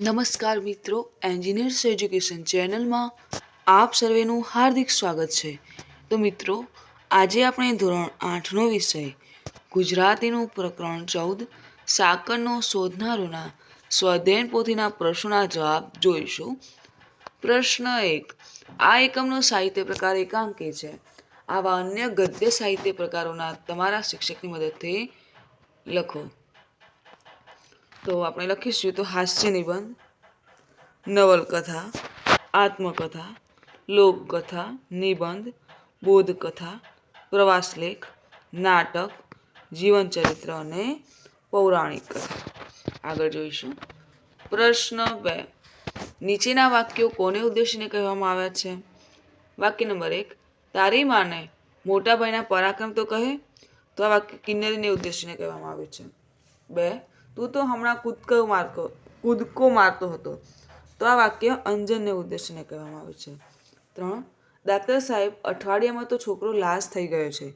નમસ્કાર મિત્રો engineers education ચેનલમાં આપ સર્વેનું હાર્દિક સ્વાગત છે. તો મિત્રો, આજે આપણે ધોરણ આઠનો વિષય, ગુજરાતીનું પ્રકરણ ચૌદ, સાકરનો શોધનારોના સ્વધ્યયન પોથીના પ્રશ્નોના જવાબ જોઈશું. પ્રશ્ન એક, આ એકમનો સાહિત્ય પ્રકાર એકાંકી છે. આવા અન્ય ગદ્ય સાહિત્ય પ્રકારોના તમારા શિક્ષકની મદદથી લખો. તો આપણે લખીશું તો હાસ્ય નિબંધ, નવલકથા, આત્મકથા, લોકકથા, નિબંધ, બોધકથા, પ્રવાસલેખ, નાટક, જીવનચરિત્ર અને પૌરાણિક કથા. આગળ જોઈશું. પ્રશ્ન બે. નીચેના વાક્યો કોને ઉદ્દેશીને કહેવામાં આવ્યા છે? વાક્ય નંબર એક. તારી માને મોટા ભાઈના પરાક્રમ તો કહે, તો આ વાક્ય કિન્નરીને ઉદ્દેશીને કહેવામાં આવ્યું છે. બે. તું તો હમણાં કૂદકો મારતો કૂદકો મારતો હતો. તો આ વાક્ય અંજનને ઉદ્દેશીને કહેવામાં આવે છે. ત્રણ ડાક્ટર સાહેબ અઠવાડિયામાં તો છોકરો લાશ થઈ ગયો છે.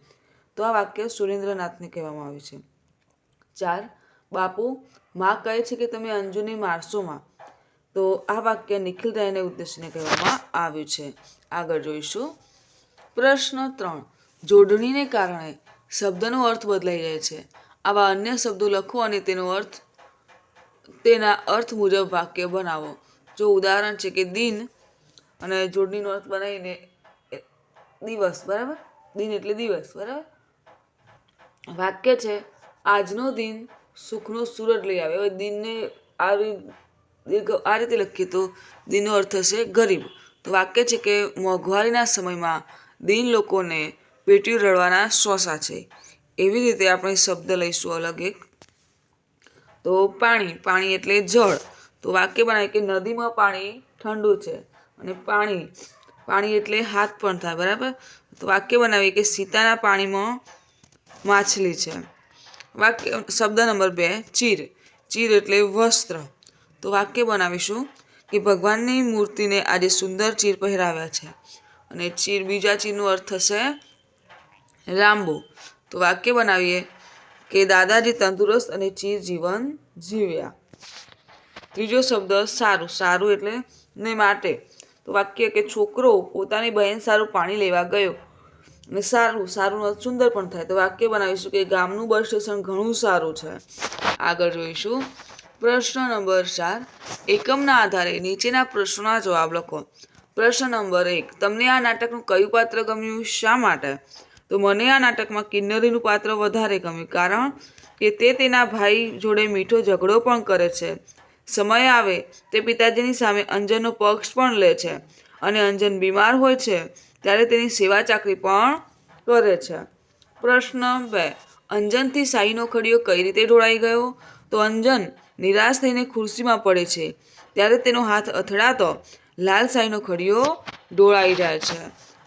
તો આ વાક્ય સુરેન્દ્રનાથને કહેવામાં આવે છે. ચાર, બાપુ, માં કહે છે કે તમે અંજુને મારશો માં. તો આ વાક્ય નિખિલ રાયને ઉદ્દેશીને કહેવામાં આવ્યું છે. આગળ જોઈશું. પ્રશ્ન ત્રણ, જોડણીને કારણે શબ્દનો અર્થ બદલાઈ જાય છે. આવા અન્ય શબ્દો લખો અને તેનો અર્થ, તેના અર્થ મુજબ વાક્ય બનાવો. જો ઉદાહરણ છે કે દિન અને જોડણીનો અર્થ બનાવીને દિવસ, બરાબર? દિન એટલે દિવસ, બરાબર? વાક્ય છે, આજનો દિન સુખનો સૂરજ લઈ આવે. હવે દિનને આ રીતે લખીએ તો દિનનો અર્થ હશે ગરીબ. તો વાક્ય છે કે મોંઘવારીના સમયમાં દિન લોકોને પેટીયું રડવાના શોષા છે. એવી રીતે આપણે શબ્દ લઈશું અલગ એક. તો પાણી પાણી એટલે જળ. તો વાક્ય બનાવે કે નદીમાં પાણી ઠંડુ છે અને પાણી પાણી એટલે હાથ પણ થાય, બરાબર? તો વાક્ય બનાવીએ કે સીતાના પાણીમાં માછલી છે. વાક્ય, શબ્દ નંબર બે, ચીર. ચીર એટલે વસ્ત્ર. તો વાક્ય બનાવીશું કે ભગવાનની મૂર્તિને આજે સુંદર ચીર પહેરાવ્યા છે. અને ચીર બીજા ચીરનો અર્થ થશે લાંબુ. તો વાક્ય બનાવીએ કે દાદાજી તંદુરસ્ત અને ચીર જીવન જીવ્યા. ત્રીજો શબ્દ સારું સારું એટલે ને માટે. તો વાક્ય કે છોકરો પોતાની બહેન સારું પાણી લેવા ગયો અને સારું સારું સુંદર પણ થાય. તો વાક્ય બનાવીશું કે ગામનું બસ સ્ટેશન ઘણું સારું છે. આગળ જોઈશું. પ્રશ્ન નંબર ચાર. એકમના આધારે નીચેના પ્રશ્નોના જવાબ લખો. પ્રશ્ન નંબર એક. તમને આ નાટકનું કયું પાત્ર ગમ્યું? શા માટે? તો મને આ નાટકમાં કિન્નરીનું પાત્ર વધારે ગમ્યું, કારણ કે તે તેના ભાઈ જોડે મીઠો ઝઘડો પણ કરે છે. સમય આવે, તે પિતાજીની સામે અંજનનો પક્ષ પણ લે છે અને અંજન બીમાર હોય છે, ત્યારે તેની સેવા ચાકરી પણ કરે છે. પ્રશ્ન બે, અંજનથી સાઈનો ખડીયો કઈ રીતે ઢોળાઈ ગયો? તો અંજન નિરાશ થઈને ખુરશીમાં પડે છે, ત્યારે તેનો હાથ અથડાતો લાલ સાઈનો ખડીયો ઢોળાઈ જાય છે.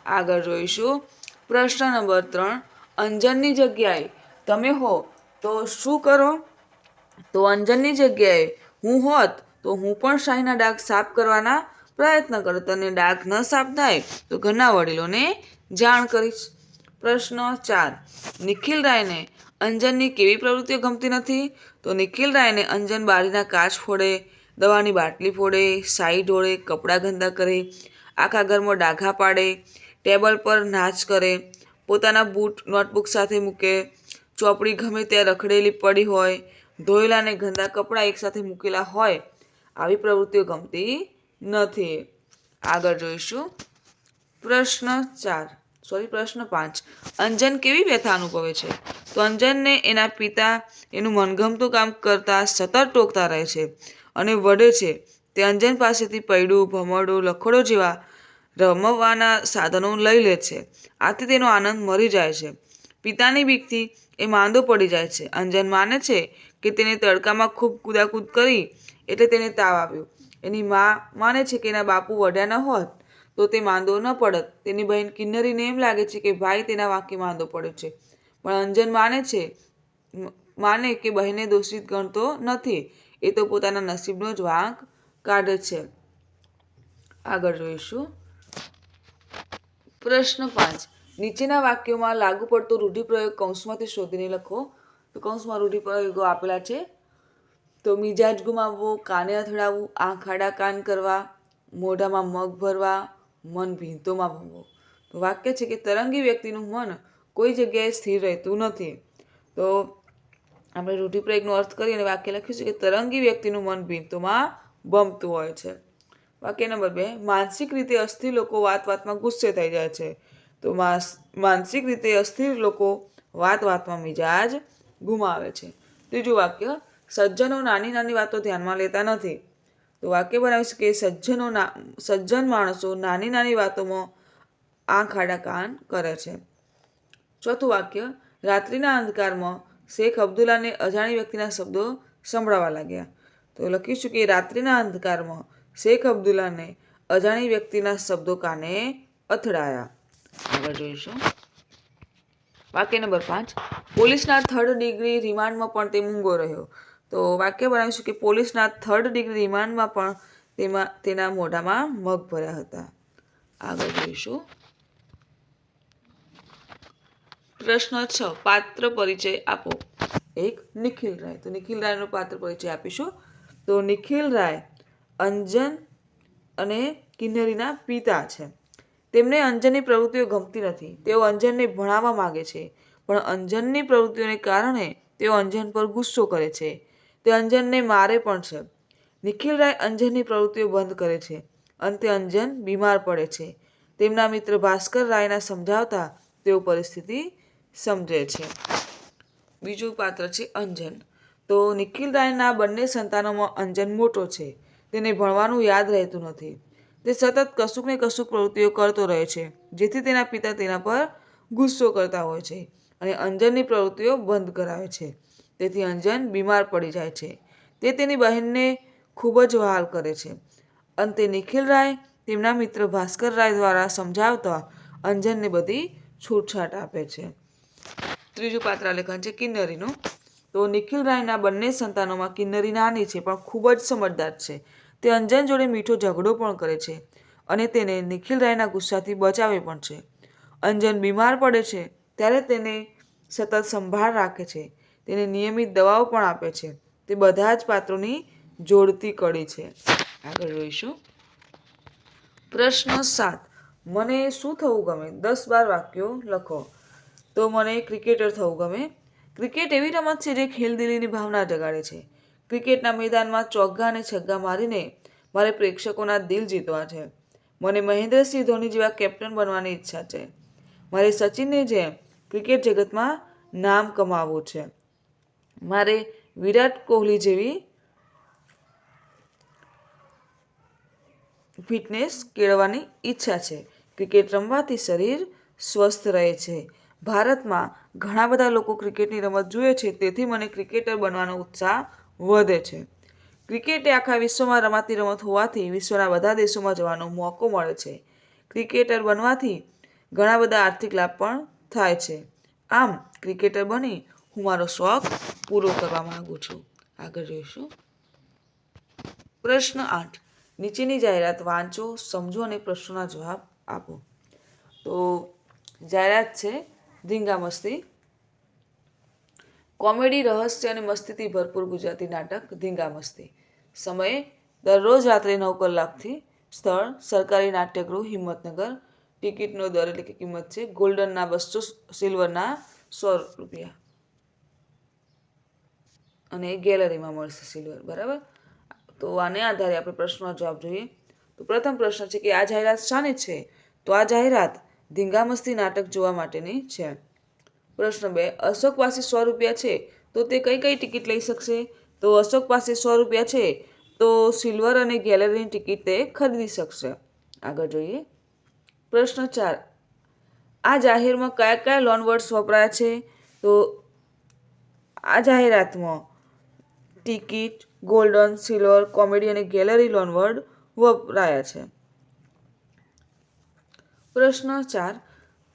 આગળ જોઈશું. પ્રશ્ન નંબર ત્રણ, અંજનની જગ્યાએ તમે હો, તો શું કરો? તો અંજનની જગ્યાએ હું હોત, તો હું પણ શાહીના ડાઘ સાફ કરવાના પ્રયત્ન કરત અને ડાઘ ન સાફ થાય, તો ઘરના વડીલોને જાણ કરીશ. પ્રશ્ન ચાર, નિખિલ રાયને અંજનની કેવી પ્રવૃત્તિઓ ગમતી નથી? તો નિખિલ રાયને અંજન બારીના કાચ ફોડે, દવાની બાટલી ફોડે, સાઈ ઢોળે, કપડાં ગંદા કરે, આખા ઘરમાં ડાઘા પાડે ટેબલ પર નાચ કરે, પોતાના બૂટ નોટબુક સાથે મૂકે, ચોપડી ગમે ત્યાં રખડેલી પડી હોય, ધોયેલા અને ગંદા કપડાં એકસાથે મૂકેલા હોય, આવી પ્રવૃત્તિઓ ગમતી નથી. આગળ જોઈશું. પ્રશ્ન ચાર. સોરી પ્રશ્ન પાંચ. અંજન કેવી વ્યથા અનુભવે છે? તો અંજનને એના પિતા એનું મનગમતું કામ કરતા સતત ટોકતા રહે છે અને વઢે છે. તે અંજન પાસેથી પૈડું, ભમરડું, લખોડો જેવા રમવાના સાધનો લઈ લે છે. આથી તેનો આનંદ મરી જાય છે. પિતાની બીકથી એ માંદો પડી જાય છે. અંજન માને છે કે તેને તડકામાં ખૂબ કૂદાકૂદ કરી એટલે તેને તાવ આવ્યો. એની મા માને છે કે એના બાપુ વઢ્યા ન હોત તો તે માંદો ન પડત. તેની બહેન કિન્નરીને એમ લાગે છે કે ભાઈ, તેના વાંકે માંદો પડ્યો છે. પણ અંજન માને છે, માને કે બહેને દોષિત ગણતો નથી. એ તો પોતાના નસીબનો જ વાંક કાઢે છે. આગળ જોઈશું. પ્રશ્ન પાંચ. નીચેના વાક્યોમાં લાગુ પડતો રૂઢિપ્રયોગ કૌંસમાંથી શોધીને લખો. તો કૌંસમાં રૂઢિપ્રયોગો આપેલા છે. તો મિજાજ ગુમાવવો, કાને અથડાવવું, આંખ આડા કાન કરવા, મોઢામાં મગ ભરવા, મન ભીંતોમાં ભમવો વાક્ય છે કે તરંગી વ્યક્તિનું મન કોઈ જગ્યાએ સ્થિર રહેતું નથી. તો આપણે રૂઢિપ્રયોગનો અર્થ કરીને વાક્ય લખ્યું છે કે તરંગી વ્યક્તિનું મન ભીંતોમાં ભમતું હોય છે. વાક્ય નંબર બે, માનસિક રીતે અસ્થિર લોકો વાત વાતમાં ગુસ્સે થઈ જાય છે. તો માનસિક રીતે અસ્થિર લોકો વાત વાતમાં મિજાજ ગુમાવે છે. ત્રીજું વાક્ય, સજ્જનો નાની નાની વાતો ધ્યાનમાં લેતા નથી. તો વાક્ય બનાવીશ કે સજ્જનો ના, સજ્જન માણસો નાની નાની વાતોમાં આંખ આડા કાન કરે છે. ચોથું વાક્ય, રાત્રિના અંધકારમાં શેખ અબ્દુલ્લાને અજાણી વ્યક્તિના શબ્દો સંભળાવા લાગ્યા. તો લખીશું કે રાત્રિના અંધકારમાં શેખ અબ્દુલ્લાને અજાણી વ્યક્તિના શબ્દો કાને અથડાયા. આગળ જોઈશું. વાક્ય નંબર પાંચ. પોલીસના થર્ડ ડિગ્રી રિમાન્ડમાં પણ તે મૂંગો રહ્યો. તો વાક્ય બનાવીશું કે પોલીસના થર્ડ ડિગ્રી રિમાન્ડમાં પણ તેમાં, તેના મોઢામાં મગ ભર્યા હતા. આગળ જોઈશું. પ્રશ્ન છ. પાત્ર પરિચય આપો. એક નિખિલ રાય. તો નિખિલ રાયનો પાત્ર પરિચય આપીશું. તો નિખિલ રાય અંજન અને કિન્નરીના પિતા છે. તેમને અંજનની પ્રવૃત્તિઓ ગમતી નથી. તેઓ અંજનને ભણાવવા માગે છે, પણ અંજનની પ્રવૃત્તિઓને કારણે તેઓ અંજન પર ગુસ્સો કરે છે. તે અંજનને મારે પણ છે. નિખિલ રાય અંજનની પ્રવૃત્તિઓ બંધ કરે છે. અંતે અંજન બીમાર પડે છે. તેમના મિત્ર ભાસ્કર રાયના સમજાવતા તેઓ પરિસ્થિતિ સમજે છે. બીજું પાત્ર છે અંજન. તો નિખિલ રાયના બંને સંતાનોમાં અંજન મોટો છે. તેને ભણવાનું યાદ રહેતું નથી. તે સતત કશુંક ને કશુંક પ્રવૃત્તિઓ કરતો રહે છે, જેથી તેના પિતા તેના પર ગુસ્સો કરતા હોય છે અને અંજનની પ્રવૃત્તિઓ બંધ કરાવે છે. તેથી અંજન બીમાર પડી જાય છે. તે તેની બહેનને ખૂબ જ વહાલ કરે છે. અંતે નિખિલ રાય તેમના મિત્ર ભાસ્કર રાય દ્વારા સમજાવતા અંજનને બધી છૂટછાટ આપે છે. ત્રીજું પાત્રાલેખન છે કિન્નરીનું. તો નિખિલ રાયના બંને સંતાનોમાં કિન્નરી નાની છે, પણ ખૂબ જ સમજદાર છે. તે અંજન જોડે મીઠો ઝઘડો પણ કરે છે અને તેને નિખિલ રાયના ગુસ્સાથી બચાવે પણ છે. અંજન બીમાર પડે છે ત્યારે તેને સતત સંભાળ રાખે છે. તેને નિયમિત દવાઓ પણ આપે છે. તે બધા જ પાત્રોની જોડતી કડી છે. આગળ જોઈશું. પ્રશ્ન સાત. મને શું થવું ગમે? દસ બાર વાક્યો લખો. તો મને ક્રિકેટર થવું ગમે. ક્રિકેટ એવી રમત છે જે ખેલદિલીની ભાવના જગાડે છે. ક્રિકેટના મેદાનમાં ચોગ્ગા અને છગ્ગા મારીને મારે પ્રેક્ષકોના દિલ જીતવા છે. મને મહેન્દ્રસિંહ ધોની જેવા કેપ્ટન બનવાની ઈચ્છા છે. મારે સચિનની જેમ ક્રિકેટ જગતમાં નામ કમાવવું છે. મારે વિરાટ કોહલી જેવી ફિટનેસ કેળવવાની ઈચ્છા છે. ક્રિકેટ રમવાથી શરીર સ્વસ્થ રહે છે. ભારતમાં ઘણા બધા લોકો ક્રિકેટની રમત જુએ છે. તેથી મને ક્રિકેટર બનવાનો ઉત્સાહ વધે છે. ક્રિકેટ એ આખા વિશ્વમાં રમાતી રમત હોવાથી વિશ્વના બધા દેશોમાં જવાનો મોકો મળે છે. ક્રિકેટર બનવાથી ઘણા બધા આર્થિક લાભ પણ થાય છે. આમ, ક્રિકેટર બની હું મારો શોખ પૂરો કરવા માગું છું. આગળ જોઈશું. પ્રશ્ન આઠ. નીચેની જાહેરાત વાંચો, સમજો અને પ્રશ્નોના જવાબ આપો. તો જાહેરાત છે, ધીંગા મસ્તી કોમેડી, રહસ્ય અને મસ્તીથી ભરપૂર ગુજરાતી નાટક ધીંગા મસ્તી. સમય દરરોજ રાત્રે નવ કલાકથી સ્થળ, સરકારી નાટ્યગૃહ, હિંમતનગર. ટિકિટનો દર એટલે કે કિંમત છે ગોલ્ડનના બસો સિલ્વરના સો રૂપિયા. અને ગેલેરીમાં મળશે સિલ્વર, બરાબર? તો આને આધારે આપણે પ્રશ્નનો જવાબ જોઈએ. તો પ્રથમ પ્રશ્ન છે કે આ જાહેરાત શાની છે? તો આ જાહેરાત ધીંગામસ્તી નાટક જોવા માટેની છે. પ્રશ્ન બે, અશોક પાસે સો રૂપિયા છે તો તે કઈ કઈ ટિકિટ લઈ શકશે? તો અશોક પાસે સો રૂપિયા છે તો સિલ્વર અને ગેલેરીની ટિકિટ તે ખરીદી શકશે. આગળ જોઈએ. પ્રશ્ન ચાર, આ જાહેરમાં કયા કયા લોન વર્ડ્સ વપરાયા છે? તો આ જાહેરાતમાં ટિકિટ, ગોલ્ડન, સિલ્વર, કોમેડી અને ગેલેરી લોન વર્ડ વપરાયા છે. પ્રશ્ન ચાર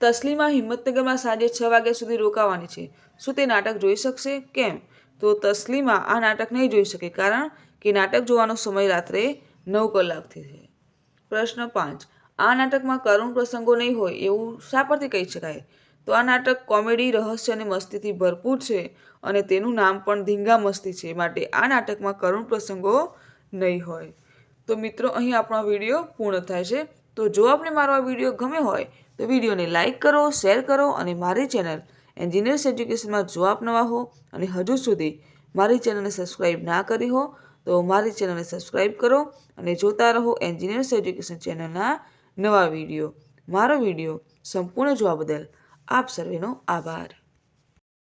તસ્લીમા હિંમતનગરમાં સાંજે છ વાગ્યા સુધી રોકાવાની છે. શું તે નાટક જોઈ શકશે? કેમ? તો તસલીમા આ નાટક નહીં જોઈ શકે કારણ કે નાટક જોવાનો સમય રાત્રે નવ કલાકથી છે. પ્રશ્ન પાંચ. આ નાટકમાં કરુણ પ્રસંગો નહીં હોય એવું શા પરથી કહી શકાય? તો આ નાટક કોમેડી, રહસ્ય અને મસ્તીથી ભરપૂર છે અને તેનું નામ પણ ધીંગા મસ્તી છે માટે આ નાટકમાં કરુણ પ્રસંગો નહીં હોય. તો મિત્રો, અહીં આપણો વીડિયો પૂર્ણ થાય છે. તો જો આપણે મારો આ વીડિયો ગમે હોય, તો વિડીયોને લાઇક કરો, શેર કરો અને મારી ચેનલ એન્જિનિયર્સ એજ્યુકેશનમાં જો આપ નવા હો અને હજુ સુધી મારી ચેનલને સબસ્ક્રાઈબ ના કરી હો, તો મારી ચેનલને સબસ્ક્રાઈબ કરો અને જોતા રહો એન્જિનિયર્સ એજ્યુકેશન ચેનલના નવા વીડિયો. મારો વીડિયો સંપૂર્ણ જોવા બદલ આપ સર્વેનો આભાર.